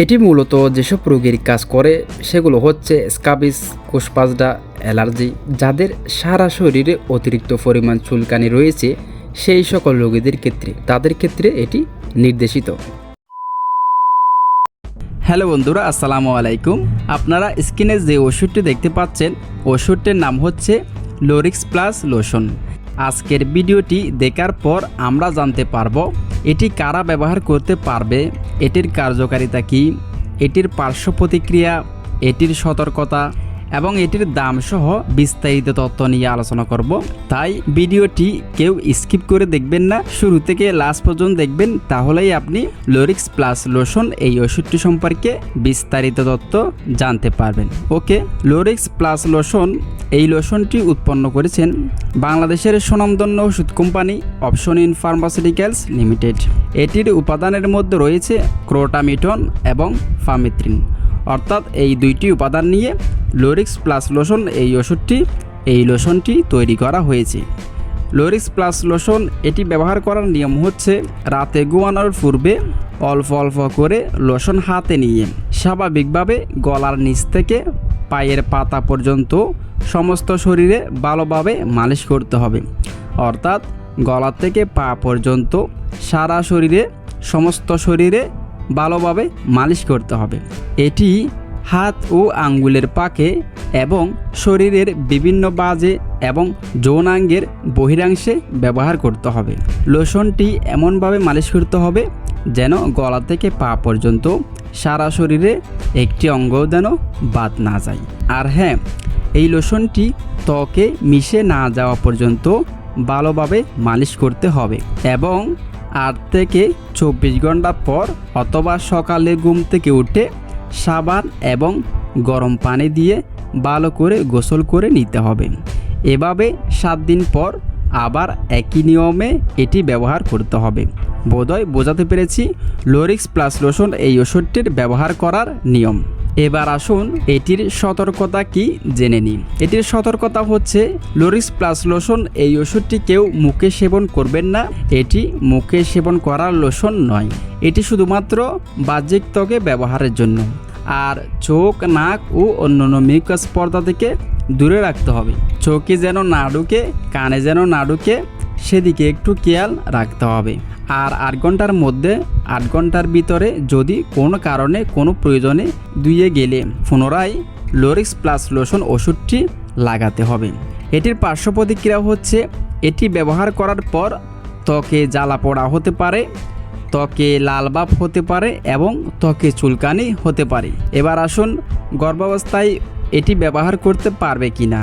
এটি মূলত যেসব রোগীর কাজ করে, সেগুলো হচ্ছে স্কাবিস কোষপাজডা অ্যালার্জি, যাদের সারা শরীরে অতিরিক্ত পরিমাণ চুলকানি রয়েছে, সেই সকল রোগীদের ক্ষেত্রে। তাদের ক্ষেত্রে এটি নির্দেশিত। হ্যালো বন্ধুরা, আসসালামু আলাইকুম। আপনারা স্ক্রিনে যে ওষুধটি দেখতে পাচ্ছেন, ওষুধটির নাম হচ্ছে লোরিক্স প্লাস লোশন। আজকের ভিডিওটি দেখার পর আমরা জানতে পারব, এটি কারা ব্যবহার করতে পারবে এটির কার্যকারিতা কি? এটির পার্শ্ব প্রতিক্রিয়া এটির সতর্কতা এবং এটির দাম সহ বিস্তারিত তথ্য নিয়ে আলোচনা করব। তাই ভিডিওটি কেউ স্কিপ করে দেখবেন না। শুরু থেকে লাস্ট পর্যন্ত দেখবেন, তাহলেই আপনি লোরিক্স প্লাস লোশন এই ওষুধটি সম্পর্কে বিস্তারিত তথ্য জানতে পারবেন। ওকে লোরিক্স প্লাস লোশন এই লোশনটি উৎপন্ন করেছেন বাংলাদেশের সুনামধন্য ওষুধ company option in pharmaceuticals limited এটির উপাদানের মধ্যে রয়েছে ক্রোটামিটন এবং ফামিত্রিন অর্থাৎ এই দুইটি উপাদান নিয়ে লোরিক্স প্লাস লোশন এই ওষুধটি, এই লোশনটি তৈরি করা হয়েছে। লোরিক্স প্লাস লোশন এটি ব্যবহার করার নিয়ম হচ্ছে, রাতে ঘুমানোর পূর্বে অল্প অল্প করে লোশন হাতে নিয়ে স্বাভাবিকভাবে গলার নিচ থেকে পায়ের পাতা পর্যন্ত সমস্ত শরীরে ভালোভাবে মালিশ করতে হবে। অর্থাৎ গলা থেকে পা পর্যন্ত সারা শরীরে, সমস্ত শরীরে ভালোভাবে মালিশ করতে হবে। এটি হাত ও আঙ্গুলের পাকে এবং শরীরের বিভিন্ন বাজে এবং যৌনাঙ্গের বহিরাংশে ব্যবহার করতে হবে। লোশনটি এমনভাবে মালিশ করতে হবে যেন গলা থেকে পা পর্যন্ত সারা শরীরে একটি অঙ্গও যেন বাদ না যায়। আর হ্যাঁ এই লোশনটি ত্বকে মিশে না যাওয়া পর্যন্ত ভালোভাবে মালিশ করতে হবে এবং আট থেকে চব্বিশ ঘণ্টা পর অথবা সকালে ঘুম থেকে উঠে সাবান এবং গরম পানি দিয়ে ভালো করে গোসল করে নিতে হবে। এভাবে সাত দিন পর আবার একই নিয়মে এটি ব্যবহার করতে হবে। বোধহয় বোঝাতে পেরেছি, লোরিক্স প্লাস লোশন এই ওষুধটির ব্যবহার করার নিয়ম। এবার আসুন এটির সতর্কতা কি জেনে নিন এটির সতর্কতা হচ্ছে লোরিক্স প্লাস লোশন এই ওষুধটি কেউ মুখে সেবন করবেন না, এটি মুখে সেবন করার লোশন নয়। এটি শুধুমাত্র বাহ্যিক ত্বকে ব্যবহারের জন্য। আর চোখ, নাক ও অন্যান্য মিউকাস পর্দা থেকে দূরে রাখতে হবে। চোখে যেন না ঢুকে, কানে যেন না ঢুকে সেদিকে একটু খেয়াল রাখতে হবে। আর আট ঘণ্টার মধ্যে, আট ঘণ্টার ভিতরে যদি কোনো কারণে, কোনো প্রয়োজনে দুইয়ে গেলে পুনরায় লোরিক্স প্লাস লোশন ওষুধটি লাগাতে হবে। এটির পার্শ্ব প্রতিক্রিয়া হচ্ছে, এটি ব্যবহার করার পর ত্বকে জ্বালা পোড়া হতে পারে, ত্বকে লাল ভাব হতে পারে এবং ত্বকে চুলকানি হতে পারে। এবার আসুন, গর্ভাবস্থায় এটি ব্যবহার করতে পারবে কি না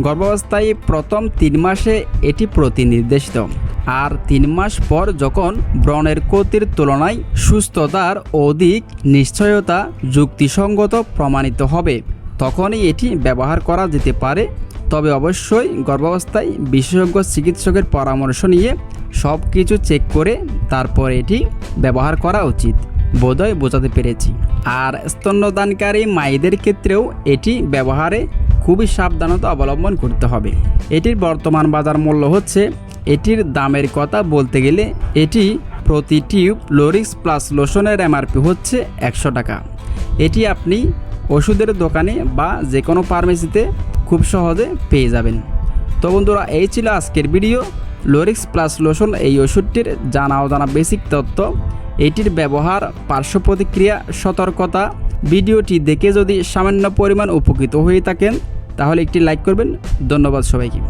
গর্ভাবস্থায় প্রথম তিন মাসে এটি প্রতিনির্দেশিত। আর তিন মাস পর যখন ব্রণের ক্ষতির তুলনায় সুস্থতার অধিক নিশ্চয়তা যুক্তিসঙ্গত প্রমাণিত হবে, তখনই এটি ব্যবহার করা যেতে পারে। তবে অবশ্যই গর্ভাবস্থায় বিশেষজ্ঞ চিকিৎসকের পরামর্শ নিয়ে সব কিছু চেক করে তারপর এটি ব্যবহার করা উচিত বোধহয় বোঝাতে পেরেছি। আর স্তন্যদানকারী মায়েদের ক্ষেত্রেও এটি ব্যবহারে খুবই সাবধানতা অবলম্বন করতে হবে। এটির বর্তমান বাজার মূল্য হচ্ছে, এটির দামের কথা বলতে গেলে এটি প্রতি টিউব লোরিক্স প্লাস লোশনের এমআরপি হচ্ছে একশো টাকা। এটি আপনি ওষুধের দোকানে বা যে কোনো ফার্মেসিতে খুব সহজে পেয়ে যাবেন। তো বন্ধুরা, এই ছিল আজকের ভিডিও। লোরিক্স প্লাস লোশন এই ওষুধটির জানা অজানা বেসিক তথ্য। এটির ব্যবহার, পার্শ্ব প্রতিক্রিয়া, সতর্কতা ভিডিওটি দেখে যদি সামান্য পরিমাণ উপকৃত হয়ে থাকেন তাহলে একটি লাইক করবেন। ধন্যবাদ সবাইকে।